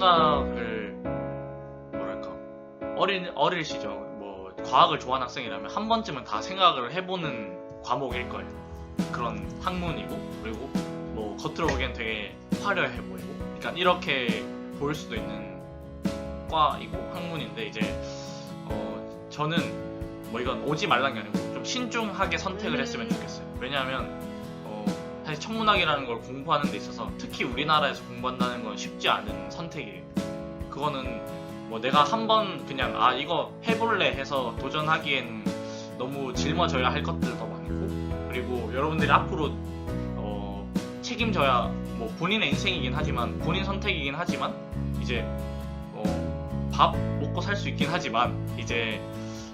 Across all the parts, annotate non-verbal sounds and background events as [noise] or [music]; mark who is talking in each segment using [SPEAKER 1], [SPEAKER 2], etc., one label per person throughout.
[SPEAKER 1] 생각을 뭐랄까 어린 어릴 시절 뭐 과학을 좋아하는 학생이라면 한 번쯤은 다 생각을 해보는 과목일 거예요. 그런 학문이고 그리고 뭐 겉으로 보기엔 되게 화려해 보이고 그러니까 이렇게 보일 수도 있는 과이고 학문인데 이제 어 저는 뭐 이건 오지 말란 게 아니고 좀 신중하게 선택을 했으면 음. 좋겠어요. 왜냐하면 사실 천문학이라는 걸 공부하는 데 있어서 특히 우리나라에서 공부한다는 건 쉽지 않은 선택이에요. 그거는 뭐 내가 한번 그냥 아 이거 해볼래 해서 도전하기엔 너무 짊어져야 할 것들도 많고 그리고 여러분들이 앞으로 어, 책임져야 뭐 본인의 인생이긴 하지만 본인 선택이긴 하지만 이제 어, 밥 먹고 살 수 있긴 하지만 이제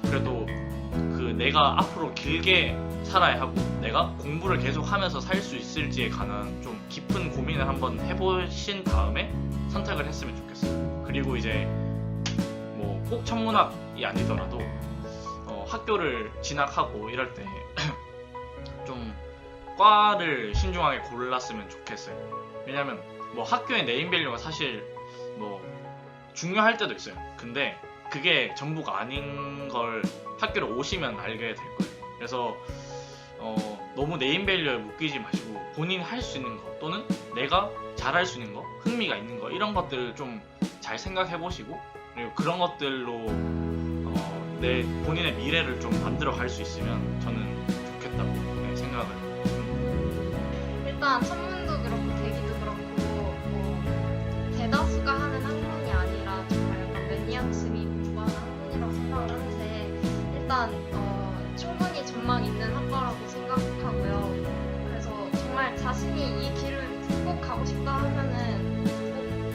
[SPEAKER 1] 그래도 그 내가 앞으로 길게 살아야 하고 내가 공부를 계속 하면서 살 수 있을지에 관한 좀 깊은 고민을 한번 해보신 다음에 선택을 했으면 좋겠어요. 그리고 이제 뭐 꼭 천문학이 아니더라도 어, 학교를 진학하고 이럴 때 [clears throat] 좀 과를 신중하게 골랐으면 좋겠어요. 왜냐면 뭐 학교의 네임밸류가 사실 뭐 중요할 때도 있어요. 근데 그게 전부가 아닌 걸 학교를 오시면 알게 될 거예요. 그래서 어, 너무 네임밸류에 묶이지 마시고 본인이 할수 있는 거 또는 내가 잘할 수 있는 거, 흥미가 있는 거 이런 것들을 좀 잘 생각해 보시고 그리고 그런 것들로 어, 내 본인의 미래를 좀 만들어 갈 수 있으면 저는 좋겠다고 네, 생각을
[SPEAKER 2] 일단 천문도 그렇고 대기도 그렇고 뭐 대다수가 하는 학문이 아니라 정말 약간 매니아층이 공부하는 학문이라고 생각을 하는데 일단 어, 충분히 전망 있는 학과라고 자신이 이 길을 꼭 가고 싶다 하면은 꼭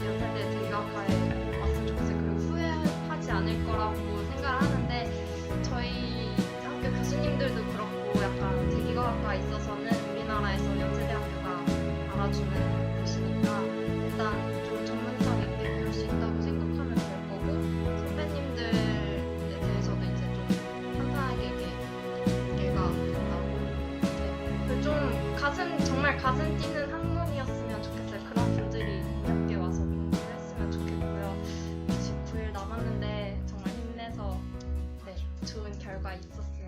[SPEAKER 2] 연세대 대기학과에 왔으면 좋겠어요. 그리고 후회하지 않을 거라고 생각을 하는데 저희 학교 교수님들도 그렇고 약간 대기과학과에 있어서는 우리나라에서 연세대학교가 알아주는 곳이니까 일단 좀 전문성 있게 배울 수 있다고 생각하면 될 거고 선배님들에 대해서도 이제 좀 탄탄하게 이게 이해가 된다고 네. 그좀 가슴 정말 가슴 뛰는 학문이었으면 좋겠어요. 그런 분들이 몇개 와서 공부를 했으면 좋겠고요. 29일 남았는데 정말 힘내서 네, 좋은 결과 있었어요.